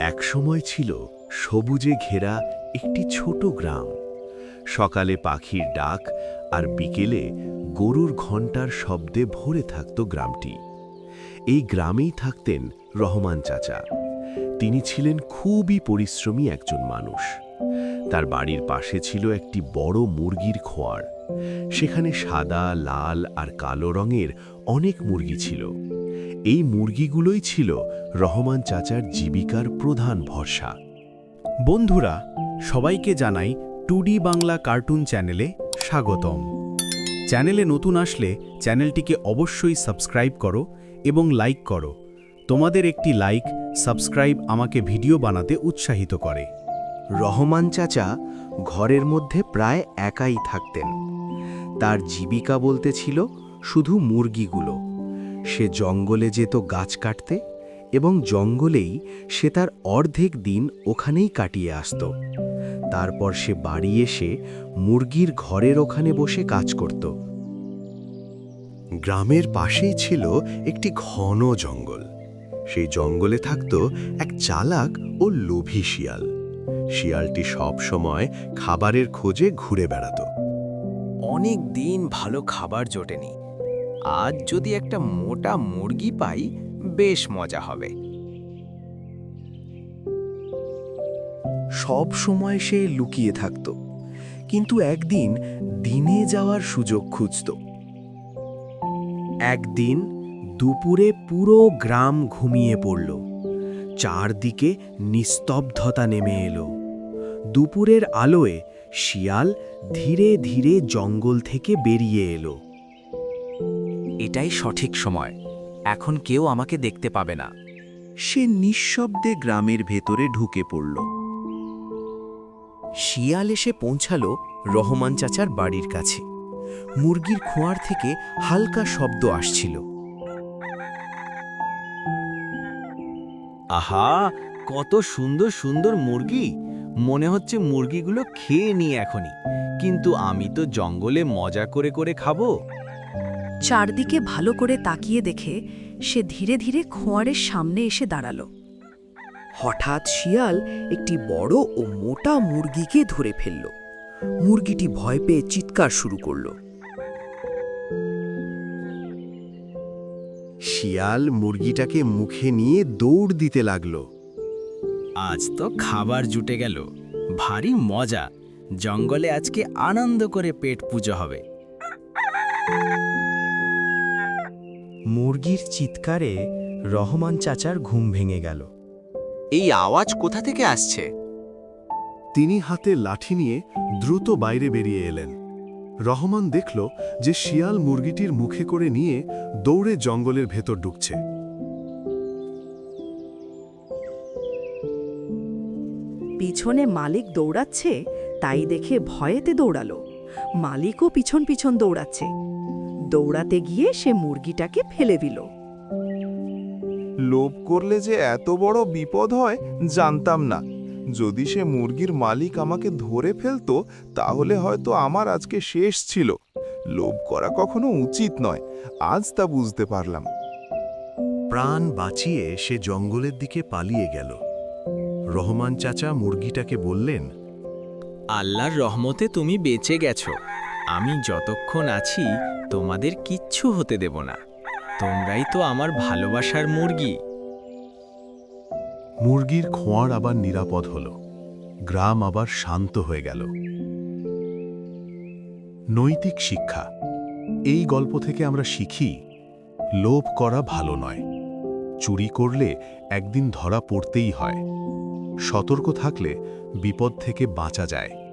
একসময় ছিল সবুজে ঘেরা একটি ছোট গ্রাম। সকালে পাখির ডাক আর বিকেলে গরুর ঘণ্টার শব্দে ভরে থাকত গ্রামটি। এই গ্রামেই থাকতেন রহমান চাচা। তিনি ছিলেন খুবই পরিশ্রমী একজন মানুষ। তার বাড়ির পাশে ছিল একটি বড় মুরগির খোয়ার। সেখানে সাদা, লাল আর কালো রঙের অনেক মুরগি ছিল। এই মুরগিগুলোই ছিল রহমান চাচার জীবিকার প্রধান ভরসা। বন্ধুরা, সবাইকে জানাই টুডি বাংলা কার্টুন চ্যানেলে স্বাগতম। চ্যানেলে নতুন আসলে চ্যানেলটিকে অবশ্যই সাবস্ক্রাইব করো এবং লাইক করো। তোমাদের একটি লাইক, সাবস্ক্রাইব আমাকে ভিডিও বানাতে উৎসাহিত করে। রহমান চাচা ঘরের মধ্যে প্রায় একাই থাকতেন। তার জীবিকা বলতে ছিল শুধু মুরগিগুলো। সে জঙ্গলে যেত গাছ কাটতে এবং জঙ্গলেই সে তার অর্ধেক দিন ওখানেই কাটিয়ে আসত। তারপর সে বাড়ি এসে মুরগির ঘরের ওখানে বসে কাজ করত। গ্রামের পাশেই ছিল একটি ঘন জঙ্গল। সেই জঙ্গলে থাকত এক চালাক ও লোভী শিয়াল। শিয়ালটি সব সময় খাবারের খোঁজে ঘুরে বেড়াত। অনেক দিন ভালো খাবার জোটেনি। আজ যদি একটা মোটা মুরগি পাই, বেশ মজা হবে। সব সময় সে লুকিয়ে থাকত, কিন্তু একদিন দিনে যাওয়ার সুযোগ খুঁজত। একদিন দুপুরে পুরো গ্রাম ঘুমিয়ে পড়ল, চারদিকে নিস্তব্ধতা নেমে এলো। দুপুরের আলোয় শিয়াল ধীরে ধীরে জঙ্গল থেকে বেরিয়ে এলো। এটাই সঠিক সময়। এখন কেউ আমাকে দেখতে পাবে না। সে নিঃশব্দে গ্রামের ভেতরে ঢুকে পড়ল। শিয়াল এসে পৌঁছালো রহমান চাচার বাড়ির কাছে। মুরগির খোঁয়ার থেকে হালকা শব্দ আসছিল। আহা কত সুন্দর সুন্দর মুরগি। মনে হচ্ছে মুরগিগুলো খেয়ে নি এখনই। কিন্তু আমি তো জঙ্গলে মজা করে করে খাব। চারদিকে ভালো করে তাকিয়ে দেখে সে ধীরে ধীরে খোঁয়ারের সামনে এসে দাঁড়াল। হঠাৎ শিয়াল একটি বড় ও মোটা মুরগিকে ধরে ফেলল। মুরগিটি ভয় পেয়ে চিৎকার শুরু করল। শিয়াল মুরগিটাকে মুখে নিয়ে দৌড় দিতে লাগল। আজ তো খাবার জুটে গেল। ভারী মজা। জঙ্গলে আজকে আনন্দ করে পেট পুজো হবে। মুরগির চিৎকারে রহমান চাচার ঘুম ভেঙে গেল। এই আওয়াজ কোথা থেকে আসছে? তিনি হাতে লাঠি নিয়ে দ্রুত বাইরে বেরিয়ে এলেন। রহমান দেখল যে শিয়াল মুরগিটির মুখে করে নিয়ে দৌড়ে জঙ্গলের ভেতর ঢুকছে। পিছনে মালিক দৌড়াচ্ছে তাই দেখে ভয়েতে দৌড়ালো। মালিকও পিছন পিছন দৌড়াচ্ছে। দৌড়াতে গিয়ে সে মুরগিটাকে ফেলে দিল। লোভ করলে যে এত বড় বিপদ হয় জানতাম না। যদি সে মুরগির মালিক আমাকে ধরে ফেলতো তাহলে হয়তো আমার আজকে শেষ ছিল। লোভ করা কখনো উচিত নয় আজ তা বুঝতে পারলাম। প্রাণ বাঁচিয়ে সে জঙ্গলের দিকে পালিয়ে গেল। রহমান চাচা মুরগিটাকে বললেন আল্লাহর রহমতে তুমি বেঁচে গেছো। আমি যতক্ষণ আছি, তোমাদের কিচ্ছু হতে দেব না। তোমরাই তো আমার ভালোবাসার মুরগি। মুরগির খোঁয়ার আবার নিরাপদ হল। গ্রাম আবার শান্ত হয়ে গেল। নৈতিক শিক্ষা। এই গল্প থেকে আমরা শিখি, লোভ করা ভালো নয়। চুরি করলে একদিন ধরা পড়তেই হয়। সতর্ক থাকলে বিপদ থেকে বাঁচা যায়।